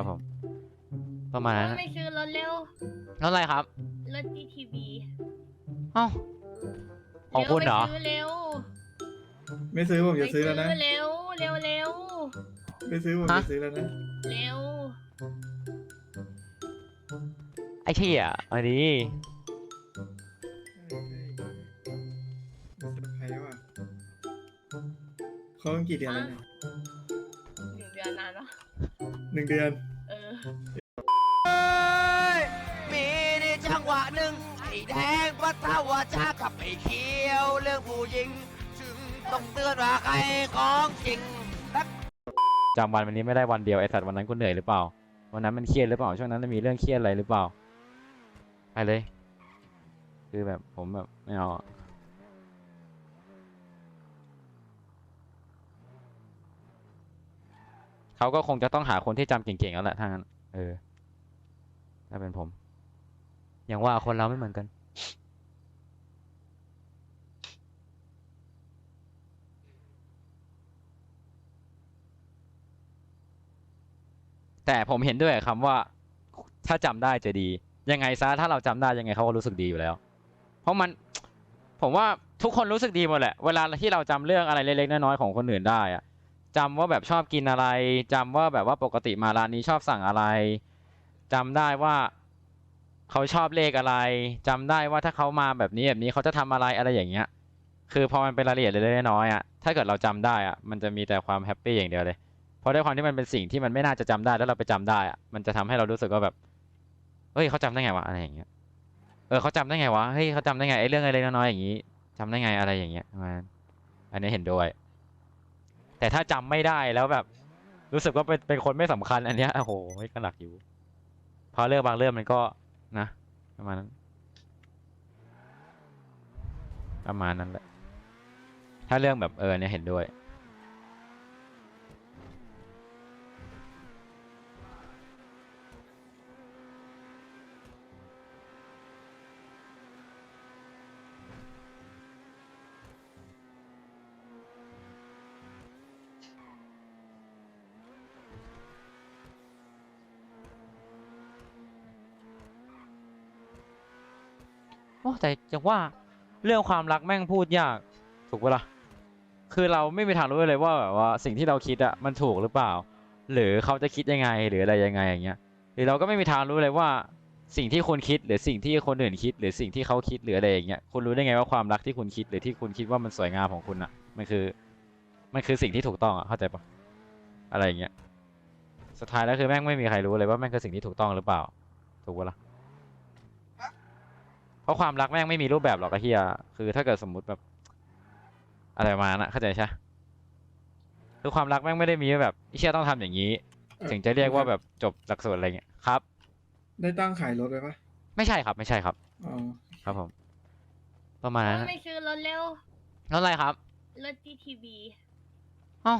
ครับผม ประมาณนั้น ไม่ซื้อรถเร็วรถอะไรครับ รถ GTV เอ้าของคุณเหรอเร็วไม่ซื้อผมไปจะซื้อแล้วนะ เร็วเร็วเร็วไม่ซื้อผมฮะจะซื้อแล้วนะ เร็ว ไอ้เชี่ยอันนี้เฮ้ยเฮ้ยเซอร์ไพรส์ว่ะเขาตั้งกี่เดือนแล้วเนี่ยหนึ่งเดือนนานวะหนึ่งเดือน เออมีดีจังหวะหนึ่งไอ้แดงปัสสาวะชากับไอ้เขียวเรื่องผู้หญิงถึงต้องเตือนว่าใครของจริงจำวันวันนี้ไม่ได้วันเดียวไอสัตว์วันนั้นกูเหนื่อยหรือเปล่า วันนั้นมันเครียดหรือเปล่าช่วงนั้นมันมีเรื่องเครียดอะไรหรือเปล่าไปเลย คือแบบผมแบบไม่เอาอะเขาก็คงจะต้องหาคนที่จำเก่งๆแล้วแหละถ้างั้น เออ ถ้าเป็นผม อย่างว่าคนเราไม่เหมือนกัน แต่ผมเห็นด้วยกับคำว่า ถ้าจำได้จะดี ยังไงซะถ้าเราจำได้ยังไงเขาก็รู้สึกดีอยู่แล้ว เพราะมัน ผมว่าทุกคนรู้สึกดีหมดแหละ เวลาที่เราจำเรื่องอะไรเล็กๆน้อยๆของคนอื่นได้อะ จำว่าแบบชอบกินอะไรจำว่าแบบว่าปกติมาร้านนี้ชอบสั่งอะไรจำได้ว่าเขาชอบเลขอะไรจำได้ว่าถ้าเขามาแบบนี้แบบนี้เขาจะทำอะไรอะไรอย่างเงี้ย คือพอมันเป็นรายละเอียดเล็กๆน้อยๆอะถ้าเกิดเราจำได้อะมันจะมีแต่ความแฮปปี้อย่างเดียวเลยเพราะด้วยความที่มันเป็นสิ่งที่มันไม่น่าจะจำได้แล้วเราไปจำได้อะมันจะทำให้เรารู้สึกว่าแบบเฮ้ยเขาจำได้ไงวะอะไรอย่างเงี้ยเออเขาจำได้ไงวะเฮ้ยเขาจำได้ไงไอ้เรื่องอะไรเล็กๆน้อยๆอย่างงี้จำได้ไงอะไรอย่างเงี้ยมาณอันนี้เห็นด้วย แต่ถ้าจำไม่ได้แล้วแบบ รู้สึกว่าเป็นเป็นคนไม่สำคัญ อันเนี้ยโอ้โหไม่กระหนักอยู่พอเรื่องบางเรื่องมันก็นะประมาณนั้นประมาณนั้นแหละถ้าเรื่องแบบเออเนี่ยเห็นด้วย อ้แต่จะว่าเรื่องความรักแม่งพูดยาก ถูกปะล่ะคือเราไม่มีทางรู้เลยว่าแบบว่าสิ่งที่เราคิดอะมันถูกหรือเปล่า หรือเขาจะคิดยังไงหรืออะไรยังไงอย่างเงี้ย หรือเราก็ไม่มีทางรู้เลยว่าสิ่งที่คุณคิดหรือสิ่งที่คนอื่นคิด หรือสิ่งที่เขาคิดหรืออะไรอย่างเงี้ยคุณรู้ได้ไงว่าความรักที่คุณคิด หรือที่คุณคิดว่ามันสวยงามของคุณอะมันคือ มันคือสิ่งที่ถูกต้องอะเข้าใจปะอะไรอย่างเงี้ยสุดท้ายแล้วคือแม่งไม่มีใครรู้เลยว่าแม่งคือสิ่งที่ถูกต้องหรือเปล่า ถูกปะล่ะ ราะความรักแม่งไม่มีรูปแบบหรอกไอ้เฮียคือ ถ้าเกิดสมมุติแบบ อะไรประมาณนั้นอะเข้าใจใช่ปะคือความรักแม่งไม่ได้มีว่าแบบไอ้เฮียต้องทำอย่างนี้ เอ่อถึงจะเรียกว่าแบบจบหลักสูตรอะไรเงี้ยครับ ได้ตั้งขายรถไว้ปะไม่ใช่ครับ ไม่ใช่ครับ อ๋อครับผม ประมาณนั้นอะไม่ซื้อรถเร็วรถอะไรครับรถ GTV เอ้า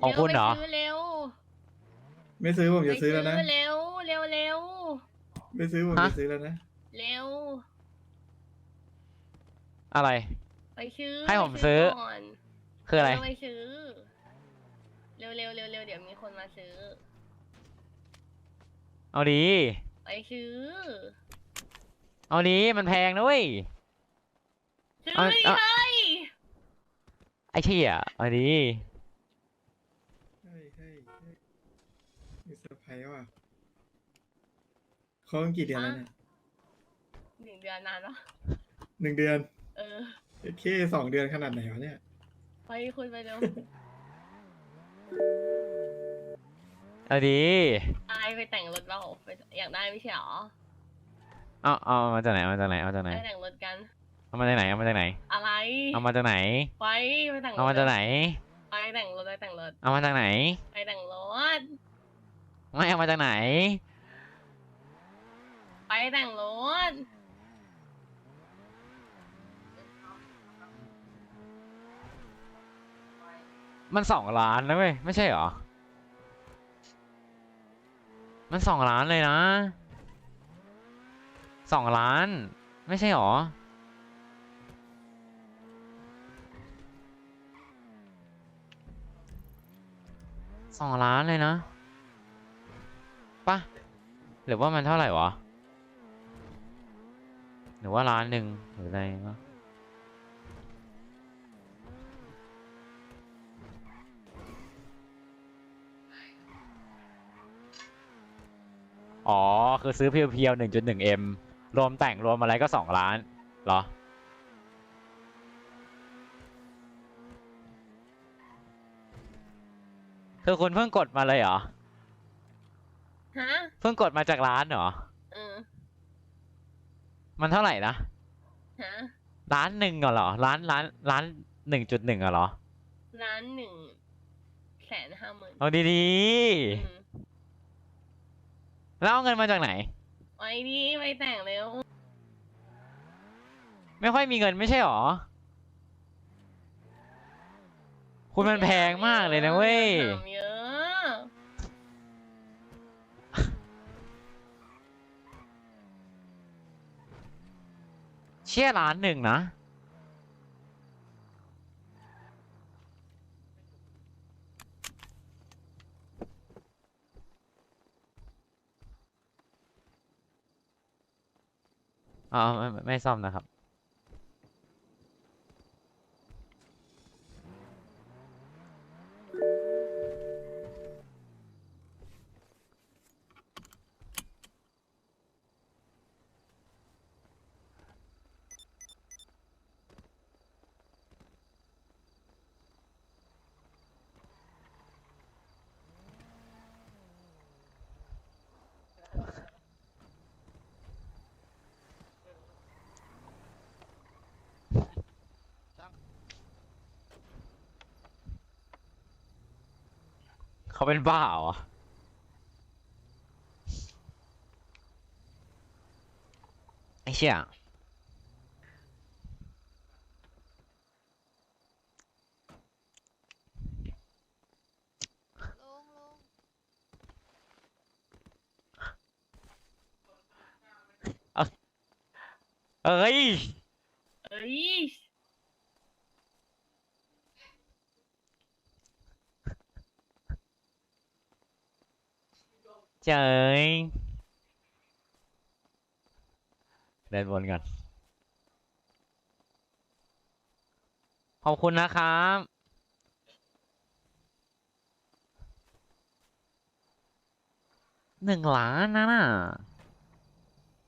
ของคุณเหรอไปซื้อเร็วไม่ซื้อผมจะซื้อแล้วนะไปเร็วเร็วเร็วไม่ซื้อผมฮะ จะซื้อแล้วนะ เร็ว อะไร ไปซื้อให้ผมซื้อปก่อนคืออะไร เร็วไปซื้อ เร็วเร็วเร็วเร็วเดี๋ยวมีคนมาซื้อ เอาดี ไปซื้อ เอาดีมันแพงนะเว้ย ซื้อเอาดิเอาเฮ้ยไอ้เชี่ยเอาดี เฮ้ยเฮ้ยเฮ้ยมีเซอร์ไพรส์ว่ะเขาตั้งกี่เดือนแล้วเนี่ยหนึ่ งเดือนนานวะหนึ่งเดือนเออ เอ็ดเคสองเดือนขนาดไหนวะเนี่ย ไปคุยไปเร็ว เอาดีอายไปแต่งรถเราไปอยากได้ไม่ใช่หรอเอาเอามาจากไหนเอามาจากไหนเอาจากไหนไปแต่งรถกัน เอามาจากไหนเอามาจากไหนอะไรเอามาจากไหนไปไปแต่งรถเอามาจากไหนไปแต่งรถไปแต่งรถเอามาจากไหนไปแต่งรถไม่เอามาจากไหนไปแต่งรถ มันสองล้านนะเว้ยไม่ใช่เหรอ มันสองล้านเลยนะสองล้าน ไม่ใช่เหรอ สองล้านเลยนะปะหรือว่ามันเท่าไหร่วะ หรือว่าล้านหนึ่งหรืออะไรวะอ๋อ คือซื้อเพียวๆหนึ่งจุดหนึ่งเอ็มรวมแต่งรวมอะไรก็สองล้านเหรอ คือคุณเพิ่งกดมาเลยเหรอ ฮะ เพิ่งกดมาจากร้านเหรอ เออ มันเท่าไหร่นะ ฮะ ร้านหนึ่งเหรอ ร้านร้านร้านหนึ่งจุดหนึ่งเหรอล้านหนึ่งแสนห้าหมื่นเอาดีอืมๆ แล้วเอาเงินมาจากไหนไว้ดีไปแต่งเร็วไม่ค่อยมีเงินไม่ใช่หรอ คุณมันแพงมากเลยนะเว้ย ถามเยอะเชี่ยร้านหนึ่งนะ อ๋อไม่ไม่ซ่อมนะครับ เขาเป็นบ้าเหรอไอ้เชี่ยลุงลุงเอ้ย เอ้ย เจ๋ยเดินวนกันขอบคุณนะครับหนึ่งล้านนะน่ะ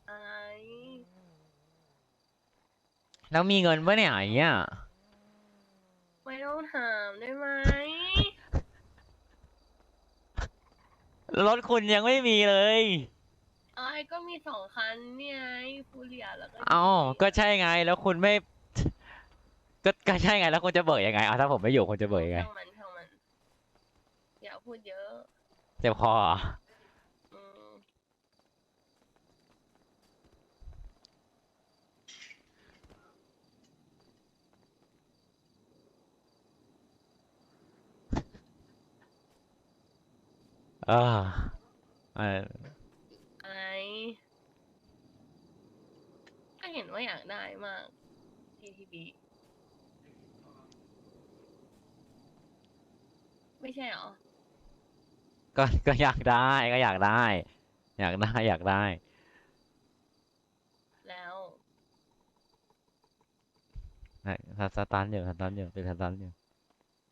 อะไรแล้วมีเงินปะเนี่ยอย่างเงี้ยไม่ต้องถามได้ไหม รถคุณยังไม่มีเลย ไอ้ก็มีสองคันเนี่ยไอ้ฟูเรียแล้วก็เอ้าก็ใช่ไงแล้วคุณไม่ ก็ก็ใช่ไงแล้วคุณจะเบิกยังไงเอาถ้าผมไม่อยู่คุณจะเบิกยังไงช่างมันช่างมัน อย่าพูดเยอะ เจ็บคอเหรออื ออเอออะไรก็เห็นว่าอยากได้มาก TTB ไม่ใช่เหรอ ก็ก็อยากได้ก็อยากได้ อยากได้อยากได้ แล้วนะสสตาร์ทอยู่สตาร์ทอยู่เป็นสตาร์ทอยู่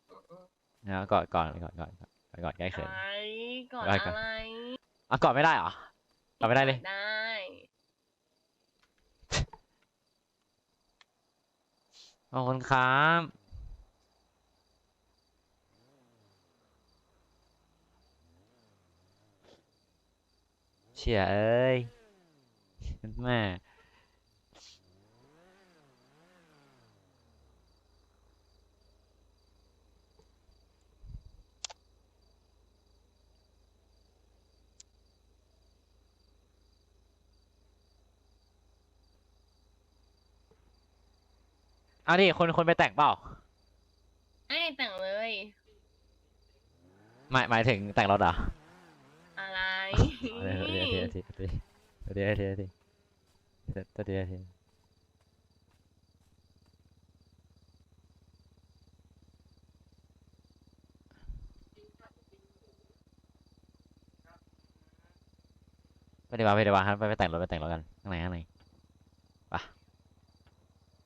อืมอืมนะกอดก่อนก่อนก่อน ก่อนก่อนใกล้เขิน อะไรก่อนได้ก่อนอะไรอะกอดไม่ได้เหรอกอดไม่ได้เลย ได้ ขอบคุณครับ เชี่ยเอ้ยแม่ เอาดิคนคนไปแต่งเปล่าไอ้แต่งเลย หมายหมายถึงแต่งรถเหรออะไรเดี๋ยวเดี๋ยวเดี๋ยวเดี๋ยวเดี๋ยวเดี๋ยวเดี๋ยวเดี๋ยวเดี๋ยวเดี๋ยวเดี๋ยวไปดีกว่าไปดีกว่าครับไปไปแต่งรถไปแต่งรถกันข้างในข้างในไป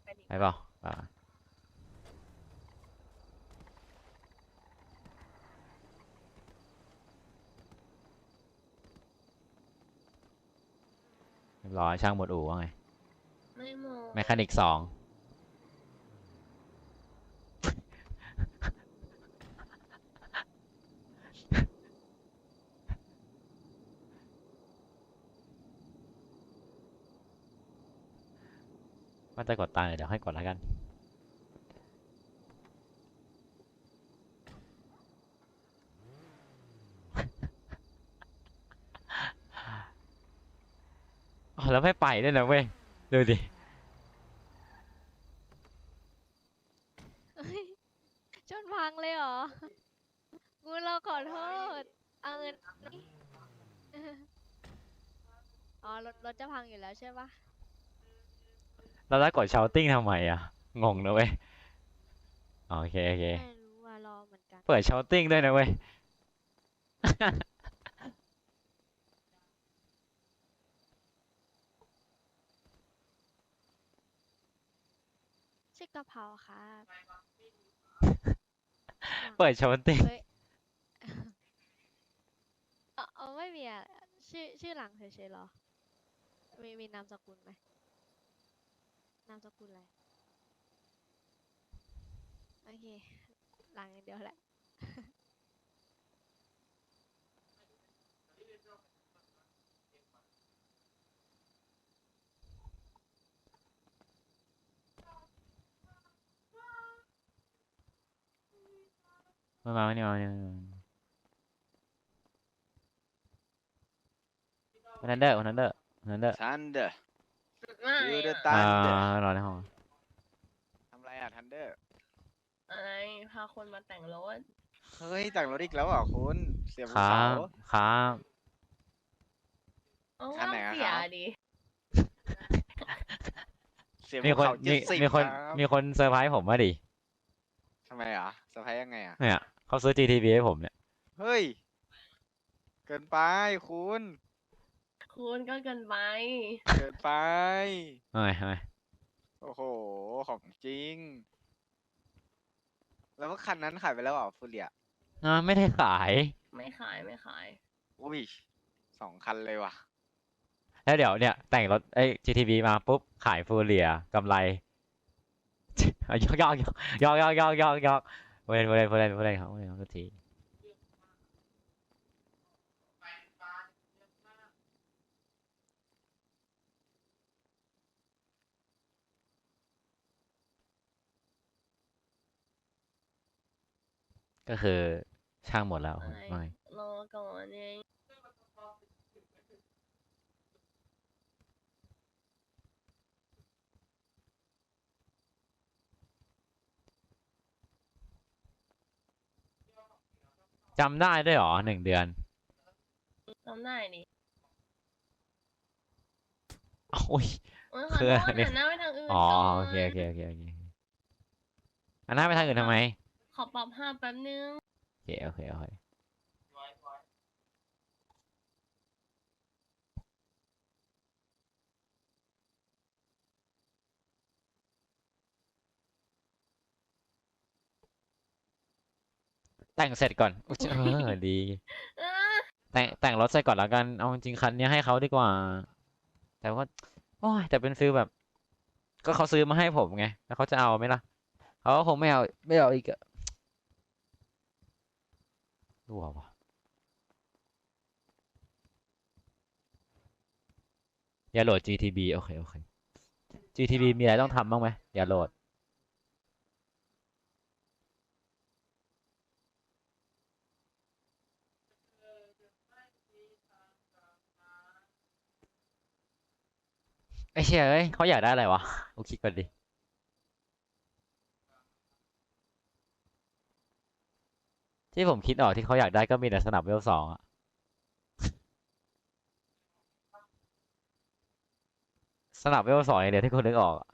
ไปดิไปเปล่า ไปเรียบร้อยช่างหมดอู่ว่าไง ไม่โมแมคานิกสองันจะกดตังค์เดี๋ยวให้กดแล้วกัน แล้วไม่ไปด้วยนะเว้ย ดูดิจนพังเลยเหรอ กูเราขอโทษ เอาเงิน อ๋อรถรถจะพังอยู่แล้วใช่ปะ เราได้กดชาวติ้งทำไมอะ งงนะเว้ยอ๋อโอเคโอเค ไม่รู้ว่ารอเหมือนกัน เปิดชาวติ้งด้วยนะเว้ย ชื่อกะเพราครับเปิดชาวติ้ง เฮ้ยเออเอาไม่มีอะชื่อชื่อหลังเฉยๆเหรอ มีมีนามสกุลไหม นามสกุลอะไรโอเคหลัง ไม่นี่มาไม่นี่วันนั้นเด้อวันนั้นเด้อวันนั้นเด้อทันเดอร์ไม่ชื่อเดอะอะตันอ่าเดอร์รอในห้องทำไรอะทันเดอร์อะไรพาคนมาแต่งรถเฮ้ยแต่งรถอีกแล้วเหรอคุณเสียบครัเขาบครับเอาคันไหนอะเสียครับ ดิเสียบมีคนเขาเจ็มีดสิบมีคนรับมีคนเซอร์ไพรส์ผมมาดิ ทำไมอะเซอร์ไพรส์ยังไงอะ เนี่ยเขาซื้อ GTB ให้ผมเนี่ย เฮ้ย เกินไปคุณ คุณก็เกินไป เกินไปเอ้ยเอ้ยโอ้โห ของจริง แล้วก็คันนั้นขายไปแล้วเหรอฟูเรียอ่าไม่ได้ขาย ไม่ขายไม่ขาย อุ้ยสองคันเลยว่ะ แล้วเดี๋ยวเนี่ย แต่งรถไอ้ GTB มาปุ๊บ ขายฟูเรียกำไร ยอกยอกยอกยอกยอกยอกยอกพูดเล่นพูดเล่นพูดเล่นพูดเล่นครับพูดเล่นครับทุ กทีก็คือช่างหมดแล้วไม่ไม่ รอก่อนเองจำได้ด้วยเหรอหนึ่งเดือนจำได้ดิโอ้ยโอ้ยขอคือโทษอันนี้หันหน้าไปทางอื่นอ๋อก่อนโอเคโอเคโอเคโอเคอันหน้าไปทางอื่นทำไม ขอปรับภาพแป๊บนึง โอเคโอเคโอเคแต่งเสร็จก่อนอุ๊ยเออดีอะแต่งแต่งรถเสร็จก่อนแล้วกัน เอาจริงๆคันนี้ให้เขาดีกว่า แต่ว่าโอ้ยแต่เป็นฟิลแบบ ก็เขาซื้อมาให้ผมไง แล้วเขาจะเอาไหมล่ะ เขาก็คงไม่เอา ไม่เอาอีกอะ รั่ววะอย่าโหลด GTB โอเค โอเค GTB มีอะไรต้องทำบ้างไหมอย่าโหลด ไอ้เชี่ยเอ้ยเขาอยากได้อะไรวะกูคิดก่อนดิ ที่ผมคิดออกที่เขาอยากได้ก็มีแต่สนับเวลสองอะสนับเวลสองอย่างเดียวที่คนนึกออกอะ